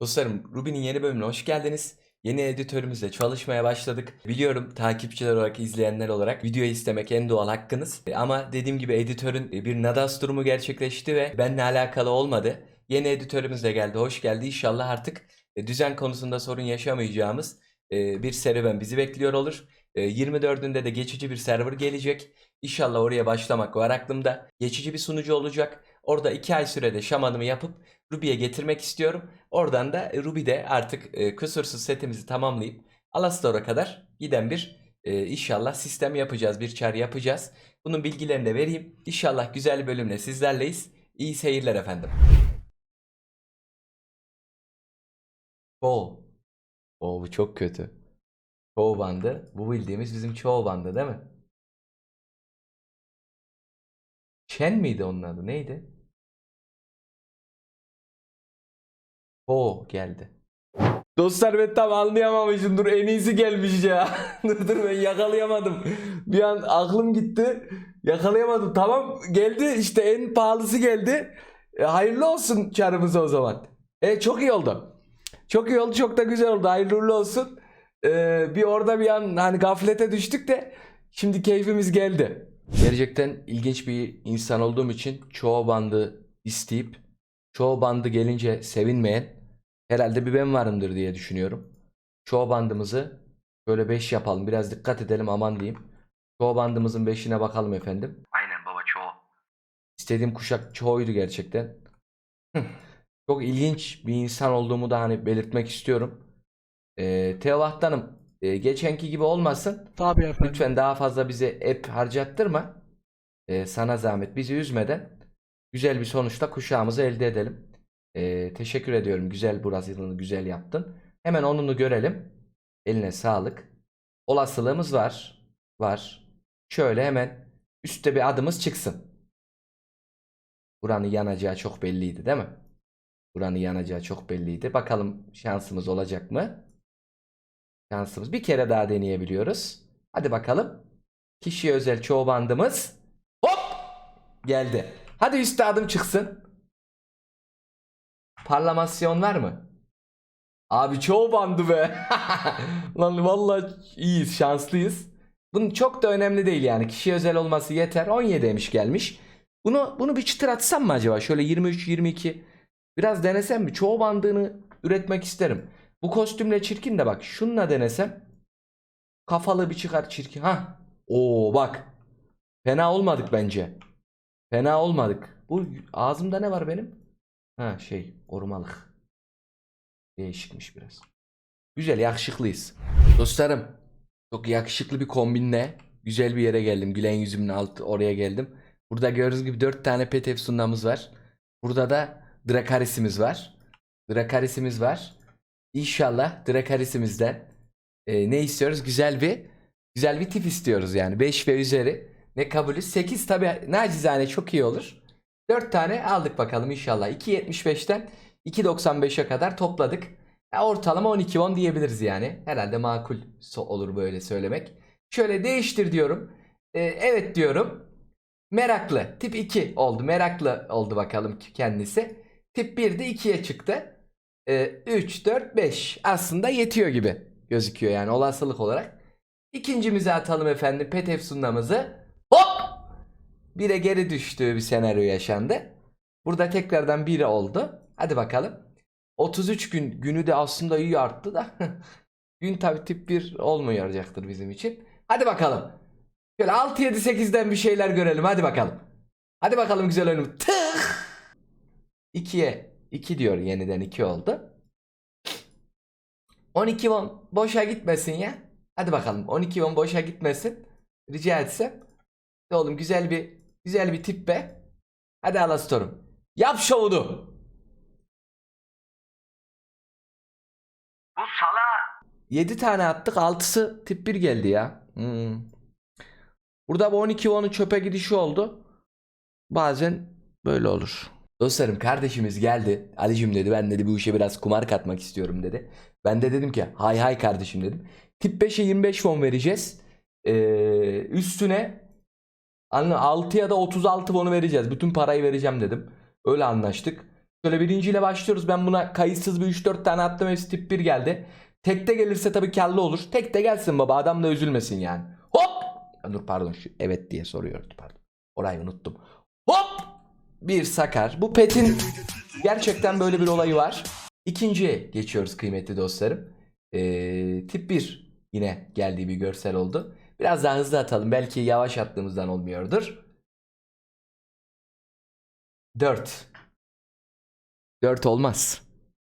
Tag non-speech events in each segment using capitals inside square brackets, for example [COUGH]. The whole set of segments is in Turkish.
Dostlarım Ruby'nin yeni bölümüne hoş geldiniz. Yeni editörümüzle çalışmaya başladık. Biliyorum takipçiler olarak, izleyenler olarak video istemek en doğal hakkınız. E, Ama dediğim gibi editörün e, bir nadas durumu gerçekleşti ve benimle alakalı olmadı. Yeni editörümüz de geldi, hoş geldi. İnşallah artık e, düzen konusunda sorun yaşamayacağımız bir serüven bizi bekliyor olur. E, 24'ünde de geçici bir server gelecek. İnşallah oraya başlamak var aklımda. Geçici bir sunucu olacak. Orada 2 ay sürede şamanımı yapıp Ruby'ye getirmek istiyorum. Oradan da Ruby'de artık e, kusursuz setimizi tamamlayıp Alastor'a kadar giden bir e, inşallah sistem yapacağız. Bir çar yapacağız. Bunun bilgilerini de vereyim. İnşallah güzel bir bölümle sizlerleyiz. İyi seyirler efendim. Çoğu. Oo bu çok kötü. Çoğu bandı. Bu bildiğimiz bizim çoğu bandı değil mi? Chen miydi onun adı? Neydi? O geldi. Dostlar ben tam anlayamamışım. Dur en iyisi gelmiş ya. [LAUGHS] dur dur ben yakalayamadım. Bir an aklım gitti. Yakalayamadım. Tamam geldi işte en pahalısı geldi. E, hayırlı olsun çarımız o zaman. E, çok iyi oldu. Çok iyi oldu. Çok da güzel oldu. Hayırlı olsun. E, bir orada bir an hani gaflete düştük de şimdi keyfimiz geldi. Gerçekten ilginç bir insan olduğum için çoğu bandı isteyip çoğu bandı gelince sevinmeyen herhalde bir ben varımdır diye düşünüyorum. Çoğu bandımızı böyle 5 yapalım. Biraz dikkat edelim aman diyeyim. Çoğu bandımızın 5'ine bakalım efendim. Aynen baba çoğu. İstediğim kuşak çoğuydu gerçekten. Çok ilginç bir insan olduğumu da hani belirtmek istiyorum. Ee, Teovaht Hanım e, geçenki gibi olmasın. Tabii efendim. Lütfen daha fazla bize app harcattırma. Ee, sana zahmet bizi üzmeden güzel bir sonuçta kuşağımızı elde edelim. Ee, teşekkür ediyorum. Güzel burası yılını güzel yaptın. Hemen onunu görelim. Eline sağlık. Olasılığımız var. Var. Şöyle hemen üstte bir adımız çıksın. Buranın yanacağı çok belliydi değil mi? Buranın yanacağı çok belliydi. Bakalım şansımız olacak mı? Şansımız bir kere daha deneyebiliyoruz. Hadi bakalım. Kişiye özel çoğu bandımız. Hop! Geldi. Hadi üstte adım çıksın. Parlamasyon var mı? Abi çoğu bandı be. [LAUGHS] Lan vallahi iyiyiz, şanslıyız. Bunun çok da önemli değil yani. Kişiye özel olması yeter. 17'ymiş gelmiş. Bunu bunu bir çıtır atsam mı acaba? Şöyle 23 22. Biraz denesem mi? Çoğu bandını üretmek isterim. Bu kostümle çirkin de bak. Şununla denesem. Kafalı bir çıkar çirkin. Ha. Oo bak. Fena olmadık bence. Fena olmadık. Bu ağzımda ne var benim? Ha şey korumalık. Değişikmiş biraz. Güzel yakışıklıyız. Dostlarım çok yakışıklı bir kombinle güzel bir yere geldim. Gülen yüzümün altı oraya geldim. Burada gördüğünüz gibi 4 tane pet efsunamız var. Burada da Drakaris'imiz var. Drakaris'imiz var. İnşallah Drakaris'imizden e, ne istiyoruz? Güzel bir güzel bir tip istiyoruz yani. 5 ve üzeri ne kabulü? 8 tabi nacizane çok iyi olur. 4 tane aldık bakalım inşallah. 2.75'ten 2.95'e kadar topladık. Ya ortalama 12-10 diyebiliriz yani. Herhalde makul olur böyle söylemek. Şöyle değiştir diyorum. E, evet diyorum. Meraklı. Tip 2 oldu. Meraklı oldu bakalım kendisi. Tip 1 de 2'ye çıktı. E, 3, 4, 5. Aslında yetiyor gibi gözüküyor yani olasılık olarak. İkincimize atalım efendim pet efsunamızı. Hop! Bire geri düştüğü bir senaryo yaşandı. Burada tekrardan 1 oldu. Hadi bakalım. 33 gün günü de aslında iyi arttı da. [LAUGHS] gün tabi tip 1 olmayacaktır bizim için. Hadi bakalım. Şöyle 6 7 8'den bir şeyler görelim. Hadi bakalım. Hadi bakalım güzel oyunum. Tık! 2'ye 2 diyor yeniden 2 oldu. 12 won boşa gitmesin ya. Hadi bakalım 12 won boşa gitmesin. Rica etsem. Oğlum güzel bir güzel bir tip be. Hadi Alastor'um. Yap şovunu. Bu sala 7 tane attık 6'sı tip 1 geldi ya. Hmm. Burada bu 12 won'un çöpe gidişi oldu. Bazen böyle olur. Dostlarım kardeşimiz geldi. Alicim dedi ben dedi bu işe biraz kumar katmak istiyorum dedi. Ben de dedim ki hay hay kardeşim dedim. Tip 5'e 25 won vereceğiz. Ee, üstüne Anladın 6 ya da 36 won'u vereceğiz. Bütün parayı vereceğim dedim. Öyle anlaştık. Şöyle birinciyle başlıyoruz. Ben buna kayıtsız bir 3-4 tane attım. Hepsi tip 1 geldi. Tekte gelirse tabii karlı olur. Tekte gelsin baba. Adam da üzülmesin yani. Hop! Dur pardon. Şu evet diye soruyordu pardon. Orayı unuttum. Hop! Bir sakar. Bu petin gerçekten böyle bir olayı var. İkinciye geçiyoruz kıymetli dostlarım. Ee, tip 1 yine geldiği bir görsel oldu. Biraz daha hızlı atalım. Belki yavaş attığımızdan olmuyordur. 4. 4 olmaz.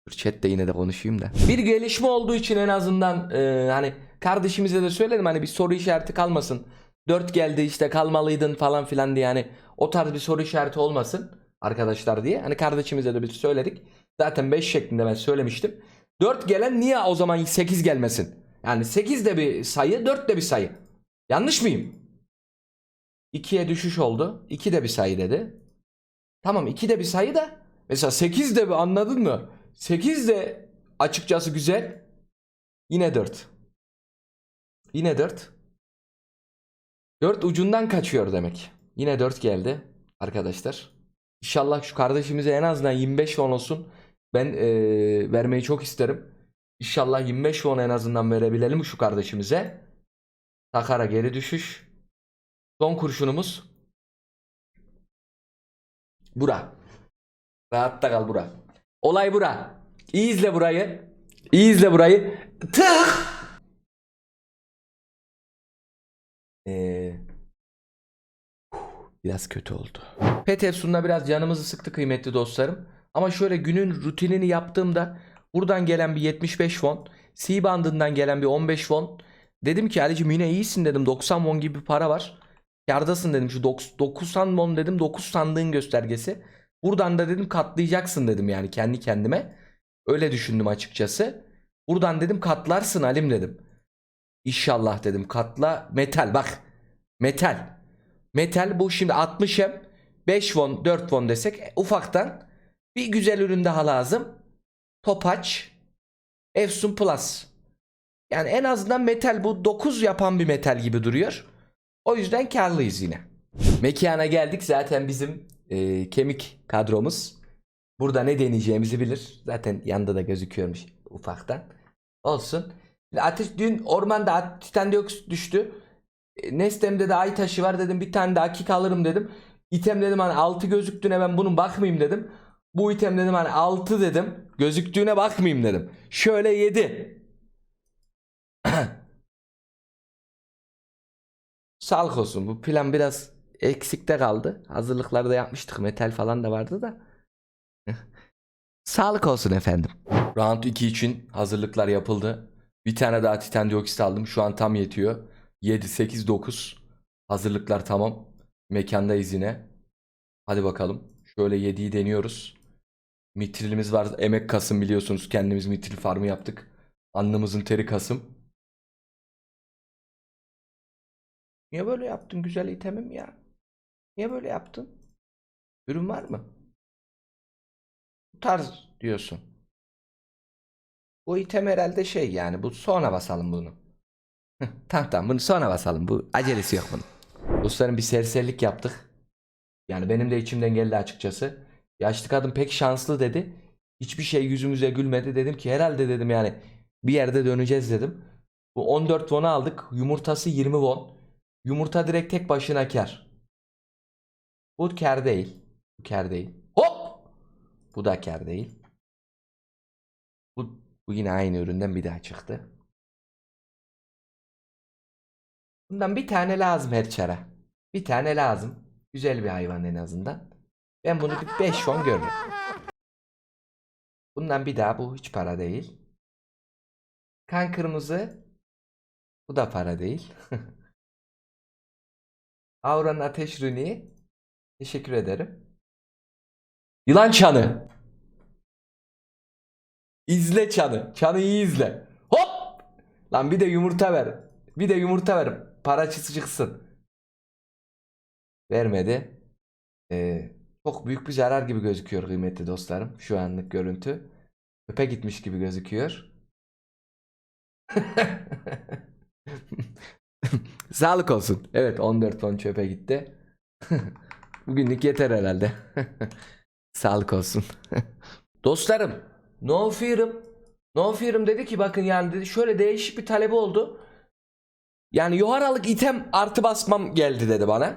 Dur chatte yine de konuşayım da. Bir gelişme olduğu için en azından e, hani kardeşimize de söyledim hani bir soru işareti kalmasın. 4 geldi işte kalmalıydın falan filan diye hani o tarz bir soru işareti olmasın arkadaşlar diye. Hani kardeşimize de bir söyledik. Zaten 5 şeklinde ben söylemiştim. 4 gelen niye o zaman 8 gelmesin? Yani 8 de bir sayı 4 de bir sayı. Yanlış mıyım? 2'ye düşüş oldu. 2 de bir sayı dedi. Tamam 2 de bir sayı da mesela 8 de bir anladın mı? 8 de açıkçası güzel. Yine 4. Yine 4. 4 ucundan kaçıyor demek. Yine 4 geldi arkadaşlar. İnşallah şu kardeşimize en azından 25 won olsun. Ben eee, vermeyi çok isterim. İnşallah 25 won en azından verebilelim şu kardeşimize. Takara geri düşüş. Son kurşunumuz. Bura. Rahatta kal bura. Olay bura. İyi izle burayı. İyi izle burayı. Tık. Ee, biraz kötü oldu. Pet Efsun'da biraz canımızı sıktı kıymetli dostlarım. Ama şöyle günün rutinini yaptığımda buradan gelen bir 75 won, C bandından gelen bir 15 won. Dedim ki Ali'cim yine iyisin dedim. 90 won gibi para var. Yardasın dedim. Şu 90 won dedim. 9 sandığın göstergesi. Buradan da dedim katlayacaksın dedim yani kendi kendime. Öyle düşündüm açıkçası. Buradan dedim katlarsın Halim dedim. İnşallah dedim katla metal bak. Metal. Metal bu şimdi 60 hem 5 won 4 won desek e, ufaktan bir güzel ürün daha lazım. Topaç Efsun Plus. Yani en azından metal bu 9 yapan bir metal gibi duruyor. O yüzden karlıyız yine. Mekana geldik zaten bizim e, kemik kadromuz. Burada ne deneyeceğimizi bilir. Zaten yanında da gözüküyormuş ufaktan. Olsun. Ateş dün ormanda at- titan dioksit düştü. E, Nestem'de de ay taşı var dedim bir tane daha kick alırım dedim. İtem dedim hani 6 gözüktüğüne ben bunun bakmayayım dedim. Bu item dedim hani 6 dedim. Gözüktüğüne bakmayayım dedim. Şöyle 7. [CLEARS THROAT] Sağlık olsun. Bu plan biraz eksikte kaldı. Hazırlıkları da yapmıştık. Metal falan da vardı da. [LAUGHS] Sağlık olsun efendim. Round 2 için hazırlıklar yapıldı. Bir tane daha titan dioksit aldım. Şu an tam yetiyor. 7, 8, 9. Hazırlıklar tamam. Mekandayız yine. Hadi bakalım. Şöyle 7'yi deniyoruz. Mitrilimiz var. Emek kasım biliyorsunuz. Kendimiz mitril farmı yaptık. Alnımızın teri kasım. Niye böyle yaptın güzel itemim ya? Niye böyle yaptın? Ürün var mı? Bu tarz diyorsun. Bu item herhalde şey yani bu sonra basalım bunu. Tamam tamam bunu sonra basalım. Bu acelesi yok bunun. Dostlarım bir serserilik yaptık. Yani benim de içimden geldi açıkçası. Yaşlı kadın pek şanslı dedi. Hiçbir şey yüzümüze gülmedi. Dedim ki herhalde dedim yani bir yerde döneceğiz dedim. Bu 14 won'u aldık. Yumurtası 20 won. Yumurta direkt tek başına kar. Bu kar değil. Bu kar değil. Hop! Bu da kar değil. Bu, bu yine aynı üründen bir daha çıktı. Bundan bir tane lazım her çara. Bir tane lazım. Güzel bir hayvan en azından. Ben bunu bir 5 fon görürüm. Bundan bir daha bu hiç para değil. Kan kırmızı. Bu da para değil. [LAUGHS] Aura'nın ateş rüniği. Teşekkür ederim. Yılan çanı. İzle çanı. Çanı iyi izle. Hop! Lan bir de yumurta ver. Bir de yumurta ver. Para çıksın çıksın. Vermedi. Ee, çok büyük bir zarar gibi gözüküyor kıymetli dostlarım. Şu anlık görüntü. Öpe gitmiş gibi gözüküyor. [LAUGHS] [LAUGHS] Sağlık olsun. Evet 14 ton çöpe gitti. [LAUGHS] Bugünlük yeter herhalde. [LAUGHS] Sağlık olsun. Dostlarım No Fear'ım No Fear'ım dedi ki bakın yani dedi şöyle değişik bir talebi oldu. Yani yuharalık item artı basmam geldi dedi bana.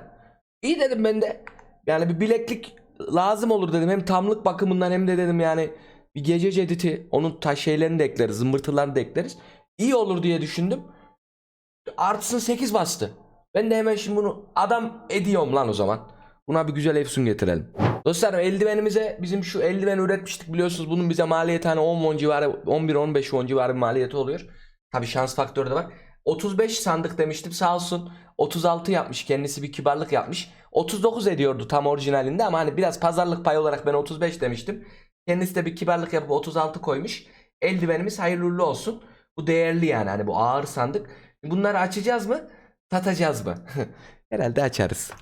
İyi dedim ben de. Yani bir bileklik lazım olur dedim. Hem tamlık bakımından hem de dedim yani bir gece cediti onun taş şeylerini de ekleriz. Zımbırtılarını da ekleriz. İyi olur diye düşündüm. Artısını 8 bastı. Ben de hemen şimdi bunu adam ediyorum lan o zaman. Buna bir güzel efsun getirelim. Dostlarım eldivenimize bizim şu eldiven üretmiştik biliyorsunuz. Bunun bize maliyeti hani 10 won civarı 11-15 won civarı bir maliyeti oluyor. Tabi şans faktörü de var. 35 sandık demiştim sağ olsun. 36 yapmış kendisi bir kibarlık yapmış. 39 ediyordu tam orijinalinde ama hani biraz pazarlık payı olarak ben 35 demiştim. Kendisi de bir kibarlık yapıp 36 koymuş. Eldivenimiz hayırlı olsun. Bu değerli yani hani bu ağır sandık. Bunları açacağız mı? Satacağız mı? [LAUGHS] Herhalde açarız.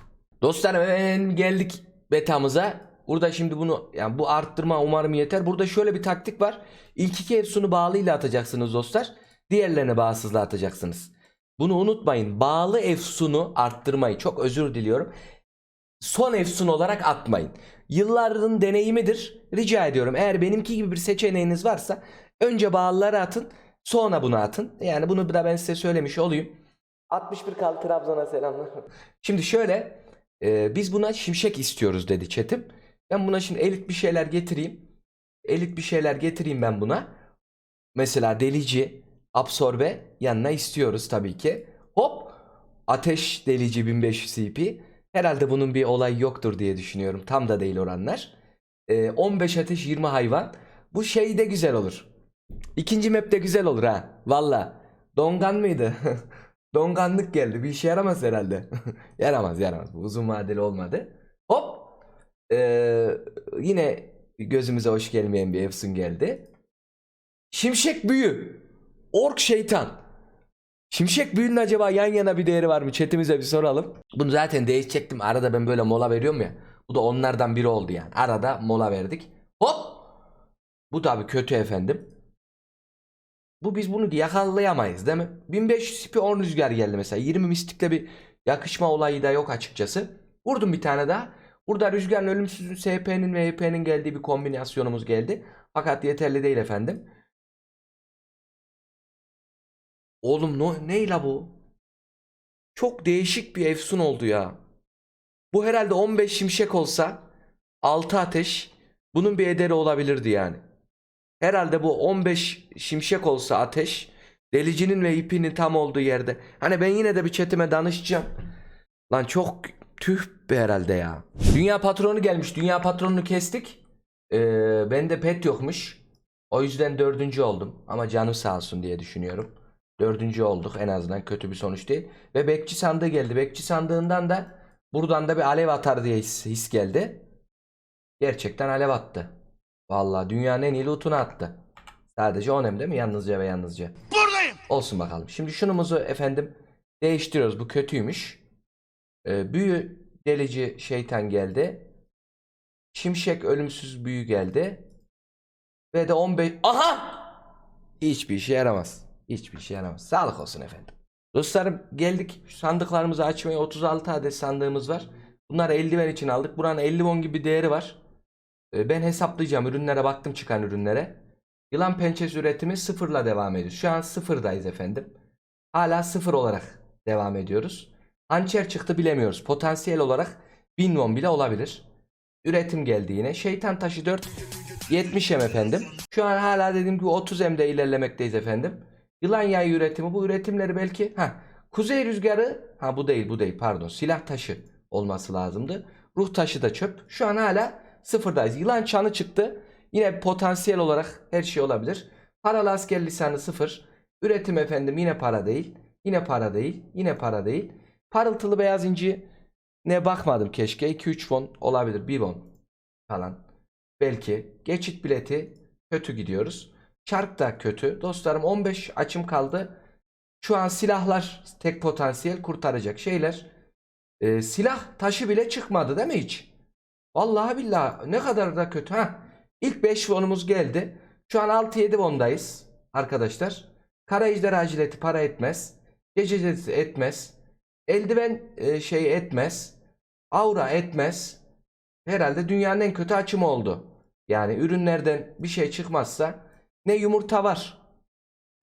Dostlarım hemen geldik betamıza. Burada şimdi bunu yani bu arttırma umarım yeter. Burada şöyle bir taktik var. İlk iki efsunu bağlıyla atacaksınız dostlar. Diğerlerini bağımsızla atacaksınız. Bunu unutmayın. Bağlı efsunu arttırmayı çok özür diliyorum. Son efsun olarak atmayın. Yılların deneyimidir. Rica ediyorum eğer benimki gibi bir seçeneğiniz varsa önce bağlıları atın sonra bunu atın. Yani bunu da ben size söylemiş olayım. 61 kaldı Trabzon'a selamlar. Şimdi şöyle e, biz buna şimşek istiyoruz dedi chatim. Ben buna şimdi elit bir şeyler getireyim. Elit bir şeyler getireyim ben buna. Mesela delici, absorbe yanına istiyoruz tabii ki. Hop ateş delici 1500 CP. Herhalde bunun bir olayı yoktur diye düşünüyorum. Tam da değil oranlar. E, 15 ateş 20 hayvan. Bu şey de güzel olur. İkinci map de güzel olur ha. Valla. Dongan mıydı? [LAUGHS] Donganlık geldi. Bir işe yaramaz herhalde. [LAUGHS] yaramaz yaramaz. Bu uzun vadeli olmadı. Hop. Ee, yine gözümüze hoş gelmeyen bir Efsun geldi. Şimşek büyü. Ork şeytan. Şimşek büyünün acaba yan yana bir değeri var mı? Chatimize bir soralım. Bunu zaten değişecektim. Arada ben böyle mola veriyorum ya. Bu da onlardan biri oldu yani. Arada mola verdik. Hop. Bu tabi kötü efendim. Bu biz bunu yakalayamayız değil mi? 1500 spi 10 rüzgar geldi mesela. 20 mistikle bir yakışma olayı da yok açıkçası. Vurdum bir tane daha. Burada rüzgarın ölümsüzün SP'nin ve HP'nin geldiği bir kombinasyonumuz geldi. Fakat yeterli değil efendim. Oğlum no, ne la bu? Çok değişik bir efsun oldu ya. Bu herhalde 15 şimşek olsa 6 ateş bunun bir ederi olabilirdi yani. Herhalde bu 15 şimşek olsa ateş delicinin ve ipinin tam olduğu yerde. Hani ben yine de bir chatime danışacağım. Lan çok tüh be herhalde ya. Dünya patronu gelmiş. Dünya patronunu kestik. Ee, bende pet yokmuş. O yüzden dördüncü oldum. Ama canım sağ olsun diye düşünüyorum. Dördüncü olduk en azından kötü bir sonuç değil. Ve bekçi sandığı geldi. Bekçi sandığından da buradan da bir alev atar diye his, his geldi. Gerçekten alev attı. Vallahi dünyanın en iyi lootunu attı. Sadece 10 hem değil mi? Yalnızca ve yalnızca. Buradayım. Olsun bakalım. Şimdi şunumuzu efendim değiştiriyoruz. Bu kötüymüş. Ee, büyü delici şeytan geldi. Şimşek ölümsüz büyü geldi. Ve de 15... Aha! Hiçbir işe yaramaz. Hiçbir işe yaramaz. Sağlık olsun efendim. Dostlarım geldik Şu sandıklarımızı açmaya 36 adet sandığımız var. Bunları eldiven için aldık. Buranın 50 won gibi değeri var. Ee, Ben hesaplayacağım. Ürünlere baktım çıkan ürünlere. Yılan pençesi üretimi sıfırla devam ediyor. Şu an sıfırdayız efendim. Hala sıfır olarak devam ediyoruz. Hançer çıktı bilemiyoruz. Potansiyel olarak 1000 won bile olabilir. Üretim geldi yine. Şeytan taşı 4 70 M efendim. Şu an hala dediğim gibi 30 M'de ilerlemekteyiz efendim. Yılan yayı üretimi bu üretimleri belki ha kuzey rüzgarı ha bu değil bu değil pardon silah taşı olması lazımdı. Ruh taşı da çöp. Şu an hala sıfırdayız. Yılan çanı çıktı. Yine potansiyel olarak her şey olabilir. Paralı asker lisanı sıfır. Üretim efendim yine para değil. Yine para değil. Yine para değil. Parıltılı beyaz inci ne bakmadım keşke. 2-3 won olabilir. 1 won falan. Belki. Geçit bileti kötü gidiyoruz. Çark da kötü. Dostlarım 15 açım kaldı. Şu an silahlar tek potansiyel kurtaracak şeyler. Ee, silah taşı bile çıkmadı değil mi hiç? Vallahi billahi ne kadar da kötü ha. İlk 5 wonumuz geldi. Şu an 6-7 wondayız arkadaşlar. Kara ejderha jileti para etmez. Gece jileti etmez. Eldiven e, şey etmez. Aura etmez. herhalde dünyanın en kötü açımı oldu. Yani ürünlerden bir şey çıkmazsa ne yumurta var.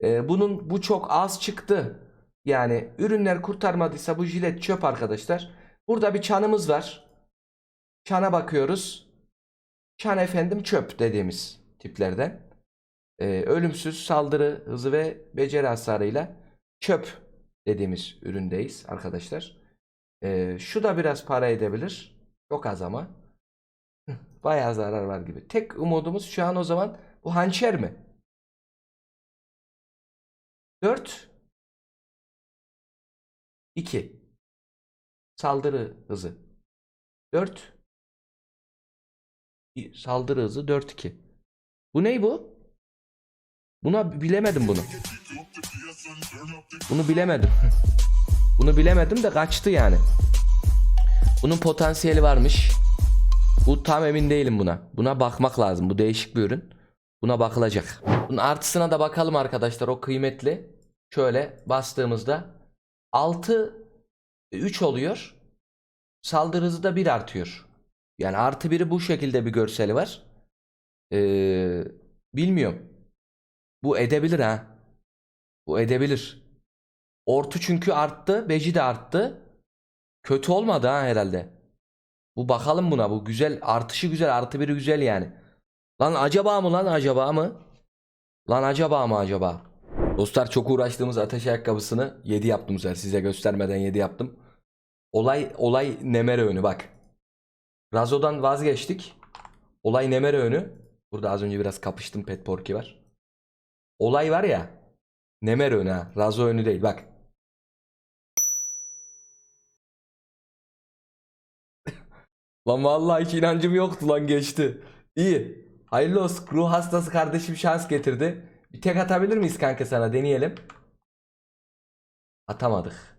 Ee, bunun bu çok az çıktı. Yani ürünler kurtarmadıysa bu jilet çöp arkadaşlar. Burada bir çanımız var. Çana bakıyoruz. Çan efendim çöp dediğimiz tiplerden. Ee, ölümsüz saldırı hızı ve beceri hasarıyla çöp dediğimiz üründeyiz arkadaşlar. Ee, şu da biraz para edebilir. Çok az ama. Bayağı zarar var gibi. Tek umudumuz şu an o zaman bu hançer mi? 4 2 Saldırı hızı 4 Saldırı hızı 4 2 Bu ney bu? Buna bilemedim bunu. Bunu bilemedim. [LAUGHS] Bunu bilemedim de kaçtı yani. Bunun potansiyeli varmış. Bu tam emin değilim buna. Buna bakmak lazım. Bu değişik bir ürün. Buna bakılacak. Bunun artısına da bakalım arkadaşlar. O kıymetli. Şöyle bastığımızda 6 3 oluyor. Saldırı hızı da 1 artıyor. Yani artı biri bu şekilde bir görseli var. Ee, bilmiyorum. Bu edebilir ha. Bu edebilir. Ortu çünkü arttı. Beci de arttı. Kötü olmadı ha herhalde. Bu bakalım buna. Bu güzel. Artışı güzel. Artı biri güzel yani. Lan acaba mı lan acaba mı? Lan acaba mı acaba? Dostlar çok uğraştığımız ateş ayakkabısını 7 yaptım güzel. Size göstermeden 7 yaptım. Olay olay Nemere önü bak. Razo'dan vazgeçtik. Olay Nemere önü. Burada az önce biraz kapıştım Pet Porky var. Olay var ya. Nemere önü ha. Razo önü değil bak. [COUGHS] Lan vallahi hiç inancım yoktu lan geçti. İyi. Hayırlı olsun. Ruh hastası kardeşim şans getirdi. Bir tek atabilir miyiz kanka sana deneyelim. Atamadık.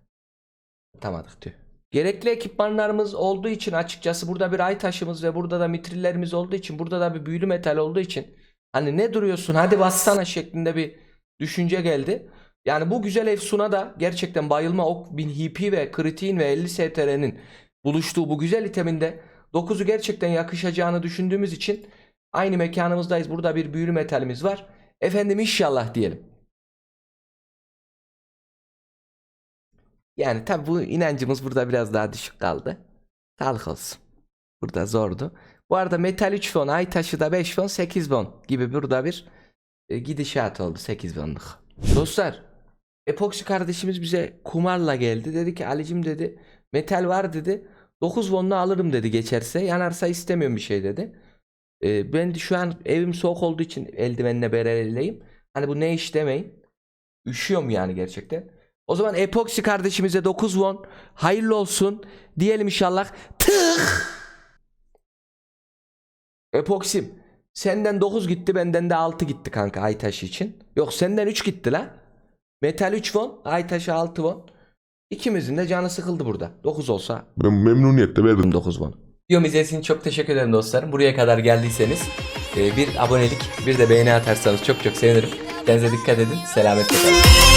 Atamadık tüh. Gerekli ekipmanlarımız olduğu için açıkçası burada bir ay taşımız ve burada da mitrillerimiz olduğu için burada da bir büyülü metal olduğu için hani ne duruyorsun hadi bassana şeklinde bir düşünce geldi. Yani bu güzel efsuna da gerçekten bayılma ok 1000 HP ve kritiğin ve 50 STR'nin buluştuğu bu güzel iteminde 9'u gerçekten yakışacağını düşündüğümüz için aynı mekanımızdayız. Burada bir büyülü metalimiz var. Efendim inşallah diyelim. Yani tabi bu inancımız burada biraz daha düşük kaldı. Sağlık olsun. Burada zordu. Bu arada metal 3 fon, ay taşı da 5 fon, 8 fon gibi burada bir e, gidişat oldu 8 fonluk. Dostlar, epoksi kardeşimiz bize kumarla geldi. Dedi ki Alicim dedi metal var dedi. 9 fonlu alırım dedi geçerse. Yanarsa istemiyorum bir şey dedi. E, ben şu an evim soğuk olduğu için eldivenle bereleyim. Hani bu ne iş demeyin. Üşüyorum yani gerçekten. O zaman epoksi kardeşimize 9 won hayırlı olsun diyelim inşallah. Tık! Epoksim senden 9 gitti benden de 6 gitti kanka Aytaş için. Yok senden 3 gitti la. Metal 3 won Aytaş'a 6 won. İkimizin de canı sıkıldı burada. 9 olsa Ben memnuniyetle verdim. 9 won. Videomu izlediğiniz çok teşekkür ederim dostlarım. Buraya kadar geldiyseniz e, bir abonelik bir de beğeni atarsanız çok çok sevinirim. Kendinize dikkat edin. Selametle kalın.